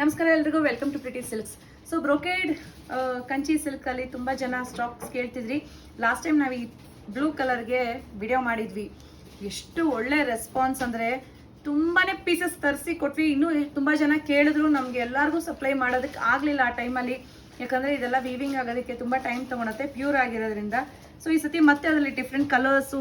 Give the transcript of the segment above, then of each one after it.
ನಮಸ್ಕಾರ ಎಲ್ರಿಗೂ welcome to pretty silks so brocade Kanchi ಸಿಲ್ಕಲ್ಲಿ ತುಂಬ ಜನ ಸ್ಟಾಕ್ಸ್ ಕೇಳ್ತಿದ್ರಿ. ಲಾಸ್ಟ್ ಟೈಮ್ ನಾವು ಈ ಬ್ಲೂ ಕಲರ್ಗೆ ವಿಡಿಯೋ ಮಾಡಿದ್ವಿ. ಎಷ್ಟು ಒಳ್ಳೆ ರೆಸ್ಪಾನ್ಸ್ ಅಂದರೆ ತುಂಬಾ ಪೀಸಸ್ ತರಿಸಿ ಕೊಟ್ವಿ. ಇನ್ನೂ ತುಂಬ ಜನ ಕೇಳಿದ್ರು, ನಮಗೆ ಎಲ್ಲರಿಗೂ ಸಪ್ಲೈ ಮಾಡೋದಕ್ಕೆ ಆಗಲಿಲ್ಲ ಆ ಟೈಮಲ್ಲಿ ಯಾಕಂದರೆ ಇದೆಲ್ಲ ವೀವಿಂಗ್ ಆಗೋದಕ್ಕೆ ತುಂಬ ಟೈಮ್ ತೊಗೊಳತ್ತೆ ಪ್ಯೂರ್ ಆಗಿರೋದ್ರಿಂದ. ಸೊ ಈ ಸತಿ ಮತ್ತೆ ಅದರಲ್ಲಿ ಡಿಫ್ರೆಂಟ್ ಕಲರ್ಸು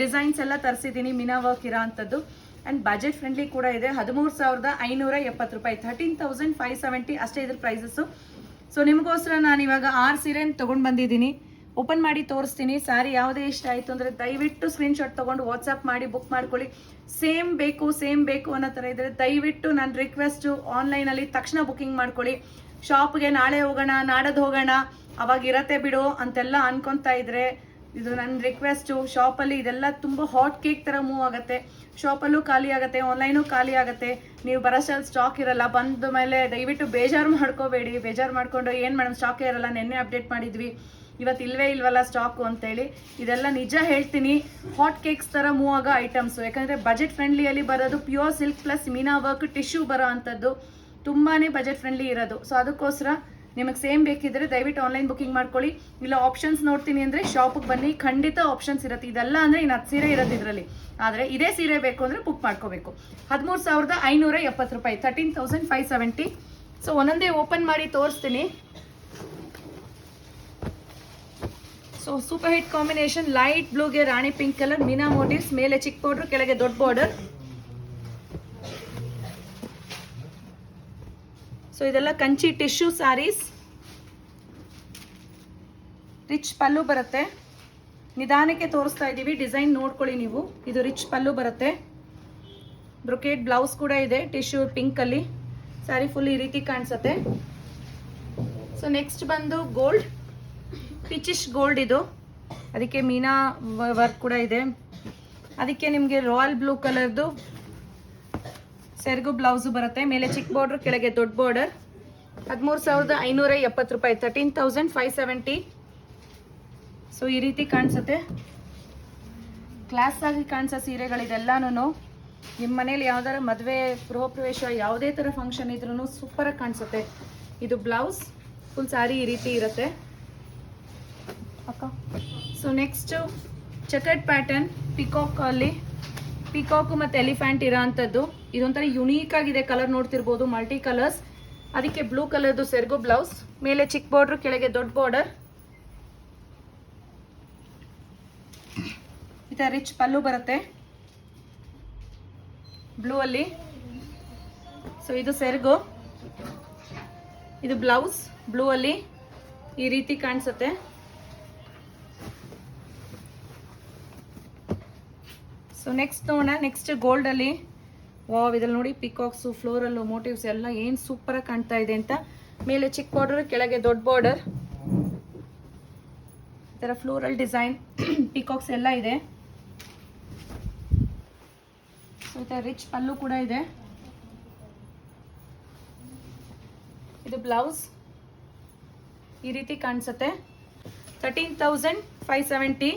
ಡಿಸೈನ್ಸ್ ಎಲ್ಲ ತರಿಸಿದ್ದೀನಿ ಮಿನಾ ವರ್ಕ್ ಇರೋ ಅಂಥದ್ದು ಆ್ಯಂಡ್ ಬಜೆಟ್ ಫ್ರೆಂಡ್ಲಿ ಕೂಡ ಇದೆ. ಹದಿಮೂರು ಸಾವಿರದ ಐನೂರ ಎಪ್ಪತ್ತು ರೂಪಾಯಿ. ಥರ್ಟೀನ್ ತೌಸಂಡ್ ಫೈವ್ ಸೆವೆಂಟಿ ಅಷ್ಟೇ ಇದ್ರ ಪ್ರೈಸಸ್ಸು ಸೊ ನಿಮಗೋಸ್ಕರ ನಾನು ಇವಾಗ ಆರು ಸೀರೆನ ತೊಗೊಂಡು ಬಂದಿದ್ದೀನಿ. ಓಪನ್ ಮಾಡಿ ತೋರಿಸ್ತೀನಿ. ಸಾರಿ ಯಾವುದೇ ಇಷ್ಟ ಆಯಿತು ಅಂದರೆ ದಯವಿಟ್ಟು ಸ್ಕ್ರೀನ್ಶಾಟ್ ತೊಗೊಂಡು ವಾಟ್ಸಪ್ ಮಾಡಿ ಬುಕ್ ಮಾಡ್ಕೊಳ್ಳಿ. ಸೇಮ್ ಬೇಕು ಸೇಮ್ ಬೇಕು ಅನ್ನೋ ಥರ ಇದ್ದರೆ ದಯವಿಟ್ಟು ನನ್ನ ರಿಕ್ವೆಸ್ಟು ಆನ್ಲೈನಲ್ಲಿ ತಕ್ಷಣ ಬುಕಿಂಗ್ ಮಾಡ್ಕೊಳ್ಳಿ. ಶಾಪ್ಗೆ ನಾಳೆ ಹೋಗೋಣ ನಾಡದ್ದು ಹೋಗೋಣ, ಅವಾಗ ಇರತ್ತೆ ಬಿಡು ಅಂತೆಲ್ಲ ಅನ್ಕೊತಾ ಇದ್ರೆ ಇದು ನನ್ನ ರಿಕ್ವೆಸ್ಟು ಶಾಪಲ್ಲಿ ಇದೆಲ್ಲ ತುಂಬ ಹಾಟ್ ಕೇಕ್ ಥರ ಮೂವ್ ಆಗುತ್ತೆ. ಶಾಪಲ್ಲೂ ಖಾಲಿ ಆಗುತ್ತೆ ಆನ್ಲೈನು ಖಾಲಿ ಆಗುತ್ತೆ. ನೀವು ಬರೋಷ್ಟಲ್ಲಿ ಸ್ಟಾಕ್ ಇರಲ್ಲ, ಬಂದ ಮೇಲೆ ದಯವಿಟ್ಟು ಬೇಜಾರು ಮಾಡ್ಕೋಬೇಡಿ. ಬೇಜಾರು ಮಾಡಿಕೊಂಡು ಏನು ಮೇಡಮ್ ಸ್ಟಾಕೇ ಇರಲ್ಲ, ನಿನ್ನೆ ಅಪ್ಡೇಟ್ ಮಾಡಿದ್ವಿ. ಇವತ್ತು ಇಲ್ವೇ ಇಲ್ವಲ್ಲ ಸ್ಟಾಕು ಅಂತೇಳಿ. ಇದೆಲ್ಲ ನಿಜ ಹೇಳ್ತೀನಿ ಹಾಟ್ ಕೇಕ್ಸ್ ಥರ ಮೂವ್ ಆಗೋ ಐಟಮ್ಸು ಯಾಕಂದರೆ ಬಜೆಟ್ ಫ್ರೆಂಡ್ಲಿಯಲ್ಲಿ ಬರೋದು pure silk plus meena work tissue ಬರೋ ಅಂಥದ್ದು ತುಂಬಾ ಬಜೆಟ್ ಫ್ರೆಂಡ್ಲಿ ಇರೋದು. ಸೊ ಅದಕ್ಕೋಸ್ಕರ ನಿಮಗೆ ಸೇಮ್ ಬೇಕಿದ್ರೆ ದಯವಿಟ್ಟು ಆನ್ಲೈನ್ ಬುಕಿಂಗ್ ಮಾಡ್ಕೊಳ್ಳಿ. ಇಲ್ಲ ಆಪ್ಷನ್ಸ್ ನೋಡ್ತೀನಿ ಅಂದರೆ ಶಾಪಿಗೆ ಬನ್ನಿ. ಖಂಡಿತ ಆಪ್ಷನ್ಸ್ ಇರುತ್ತೆ. ಇದೆಲ್ಲ ಅಂದರೆ ಇನ್ನು ಹತ್ತು ಸೀರೆ ಇರೋದು ಇದರಲ್ಲಿ. ಆದರೆ ಇದೇ ಸೀರೆ ಬೇಕು ಅಂದರೆ ಬುಕ್ ಮಾಡ್ಕೋಬೇಕು. ಹದಿಮೂರು ಸಾವಿರದ ಐನೂರ ಎಪ್ಪತ್ತು ರೂಪಾಯಿ thirteen thousand five seventy so ಒಂದೊಂದೇ ಓಪನ್ ಮಾಡಿ ತೋರಿಸ್ತೀನಿ. So super hit combination light ಬ್ಲೂಗೆ ರಾಣಿ ಪಿಂಕ್ ಕಲರ್ ಮೀನಾ ಮೋಟಿವ್ಸ್ ಮೇಲೆ ಚಿಕ್ಕ ಬಾರ್ಡರ್ ಕೆಳಗೆ ದೊಡ್ಡ ಬಾರ್ಡರ್ ಸೊ ಇದೆಲ್ಲ ಕಂಚಿ ಟಿಶ್ಯೂ ಸ್ಯಾರೀಸ್ ರಿಚ್ ಪಲ್ಲು ಬರುತ್ತೆ. ನಿಧಾನಕ್ಕೆ ತೋರಿಸ್ತಾ ಇದ್ದೀವಿ. ಡಿಸೈನ್ ನೋಡ್ಕೊಳ್ಳಿ ನೀವು. ಇದು ರಿಚ್ ಪಲ್ಲು ಬರುತ್ತೆ. ಬ್ರೊಕೇಟ್ ಬ್ಲೌಸ್ ಕೂಡ ಇದೆ. ಟಿಶ್ಯೂ ಪಿಂಕಲ್ಲಿ ಸ್ಯಾರಿ ಫುಲ್ ಈ ರೀತಿ ಕಾಣಿಸುತ್ತೆ. ಸೊ ನೆಕ್ಸ್ಟ್ ಬಂದು ಗೋಲ್ಡ್. ಪಿಚಿಶ್ ಗೋಲ್ಡ್ ಇದು. ಅದಕ್ಕೆ ಮೀನಾ ವರ್ಕ್ ಕೂಡ ಇದೆ. ಅದಕ್ಕೆ ನಿಮಗೆ ರಾಯಲ್ ಬ್ಲೂ ಕಲರ್ದು ಸೆರಗು ಬ್ಲೌಸು ಬರುತ್ತೆ. ಮೇಲೆ ಚಿಕ್ಕ ಬಾರ್ಡರ್ ಕೆಳಗೆ ದೊಡ್ಡ ಬಾರ್ಡರ್ ಹದಿಮೂರು ಸಾವಿರದ ಐನೂರ ಎಪ್ಪತ್ತು ರೂಪಾಯಿ. Thirteen thousand five seventy so ಈ ರೀತಿ ಕಾಣಿಸುತ್ತೆ. ಕ್ಲಾಸ್ ಆಗಿ ಕಾಣಿಸೋ ಸೀರೆಗಳಿದೆಲ್ಲನೂ ನಿಮ್ಮ ಮನೇಲಿ ಯಾವ್ದಾರ ಮದುವೆ ಗೃಹ ಪ್ರವೇಶ ಯಾವುದೇ ಥರ ಫಂಕ್ಷನ್ ಇದ್ರೂ ಸೂಪರಾಗಿ ಕಾಣಿಸುತ್ತೆ. ಇದು ಬ್ಲೌಸ್ ಫುಲ್ ಸಾರಿ ಈ ರೀತಿ ಇರುತ್ತೆ. ಅಕ್ಕ. ಸೊ ನೆಕ್ಸ್ಟು ಚಕಟ್ ಪ್ಯಾಟರ್ನ್ ಪಿಕಾಕ್ ಅಲ್ಲಿ ಪಿಕಾಕು ಮತ್ತು ಎಲಿಫೆಂಟ್ ಇರೋ ಅಂಥದ್ದು. ಇದೊಂಥರ ಯುನೀಕ್ ಆಗಿದೆ ಕಲರ್ ನೋಡ್ತಿರ್ಬೋದು ಮಲ್ಟಿ ಕಲರ್ಸ್ ಅದಕ್ಕೆ ಬ್ಲೂ ಕಲರ್ದು ಸೆರ್ಗು ಬ್ಲೌಸ್ ಮೇಲೆ ಚಿಕ್ಕ ಬಾರ್ಡ್ರ್ ಕೆಳಗೆ ದೊಡ್ಡ ಬಾರ್ಡರ್ ಈ ಥರ ರಿಚ್ ಪಲ್ಲು ಬರುತ್ತೆ. ಬ್ಲೂ ಅಲ್ಲಿ. ಸೊ ಇದು ಸೆರ್ಗು. ಇದು ಬ್ಲೌಸ್ ಬ್ಲೂ ಅಲ್ಲಿ ಈ ರೀತಿ ಕಾಣಿಸುತ್ತೆ. ಸೊ ನೆಕ್ಸ್ಟ್ ನೋಡೋಣ ನೆಕ್ಸ್ಟ್ ಗೋಲ್ಡಲ್ಲಿ ವಾವ್ ಇದ್ರಲ್ಲಿ ನೋಡಿ ಪಿಕಾಕ್ಸು ಫ್ಲೋರಲ್ಲು ಮೋಟಿವ್ಸ್ ಎಲ್ಲ ಏನು ಸೂಪರಾಗಿ ಕಾಣ್ತಾ ಇದೆ ಅಂತ. ಮೇಲೆ ಚಿಕ್ಕ ಬಾರ್ಡರ್ ಕೆಳಗೆ ದೊಡ್ಡ ಬಾರ್ಡರ್ ಈ ಥರ ಫ್ಲೋರಲ್ ಡಿಸೈನ್ ಪಿಕಾಕ್ಸ್ ಎಲ್ಲ ಇದೆ. ಸೊ ಈ ರಿಚ್ ಪಲ್ಲು ಕೂಡ ಇದೆ. ಇದು ಬ್ಲೌಸ್ ಈ ರೀತಿ ಕಾಣಿಸುತ್ತೆ. ತರ್ಟೀನ್ ತೌಸಂಡ್ ಫೈವ್ ಸೆವೆಂಟಿ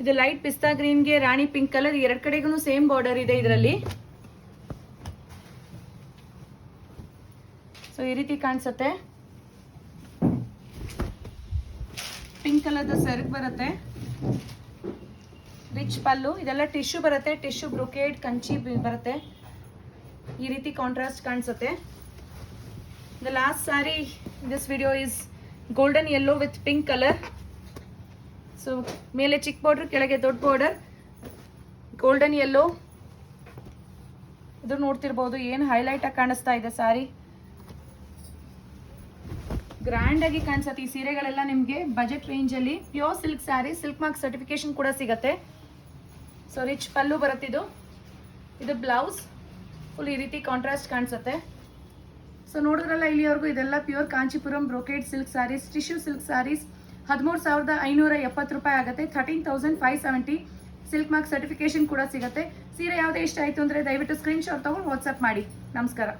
ಇದು ಲೈಟ್ ಪಿಸ್ತಾ ಗ್ರೀನ್ಗೆ ರಾಣಿ ಪಿಂಕ್ ಕಲರ್ ಎರಡು ಕಡೆಗೂ ಸೇಮ್ ಬಾರ್ಡರ್ ಇದೆ ಇದರಲ್ಲಿ. ಸೊ ಈ ರೀತಿ ಕಾಣಿಸುತ್ತೆ. ಪಿಂಕ್ ಕಲರ್ದು ಸೆರಗ್ ಬರುತ್ತೆ. ರಿಚ್ ಪಲ್ಲು, ಇದೆಲ್ಲ ಟಿಶ್ಯೂ ಬರುತ್ತೆ. ಟಿಶ್ಯೂ ಬ್ರೊಕೇಡ್ ಕಂಚಿ ಬರುತ್ತೆ. ಈ ರೀತಿ ಕಾಂಟ್ರಾಸ್ಟ್ ಕಾಣಿಸುತ್ತೆ. The last sorry this video is golden yellow with pink colour so ಮೇಲೆ ಚಿಕ್ಕ ಬಾರ್ಡರ್ ಕೆಳಗೆ ದೊಡ್ಡ ಬಾರ್ಡರ್ ಗೋಲ್ಡನ್ ಯೆಲ್ಲೋ ಇದು ನೋಡ್ತಿರ್ಬೋದು, ಏನು ಹೈಲೈಟ್ ಆಗಿ ಕಾಣಿಸ್ತಾ ಇದೆ ಸಾರಿ? ಗ್ರ್ಯಾಂಡ್ ಆಗಿ ಕಾಣಿಸುತ್ತೆ ಈ ಸೀರೆಗಳೆಲ್ಲ ನಿಮಗೆ. ಬಜೆಟ್ ರೇಂಜಲ್ಲಿ pure silk saree silk mark certification ಕೂಡ ಸಿಗತ್ತೆ. ಸೊ ರಿಚ್ ಪಲ್ಲು ಬರುತ್ತಿದ್ದು ಇದು. ಬ್ಲೌಸ್ ಫುಲ್ ಈ ರೀತಿ ಕಾಂಟ್ರಾಸ್ಟ್ ಕಾಣಿಸುತ್ತೆ. ಸೊ ನೋಡಿದ್ರಲ್ಲ ಇಲ್ಲಿವರೆಗೂ ಇದೆಲ್ಲ pure Kanchipuram brocade silk sarees tissue silk sarees ಹದಿಮೂರು ಸಾವಿರದ ಐನೂರ ಎಪ್ಪತ್ತು ರೂಪಾಯಿ ಆಗುತ್ತೆ. Thirteen thousand five seventy silk mark certification ಕೂಡ ಸಿಗುತ್ತೆ. ಸೀರೆ ಯಾವುದೇ ಇಷ್ಟ ಆಯಿತು ಅಂದರೆ ದಯವಿಟ್ಟು ಸ್ಕ್ರೀನ್ಶಾಟ್ ತೊಗೊಂಡು ವಾಟ್ಸಪ್ ಮಾಡಿ. ನಮಸ್ಕಾರ.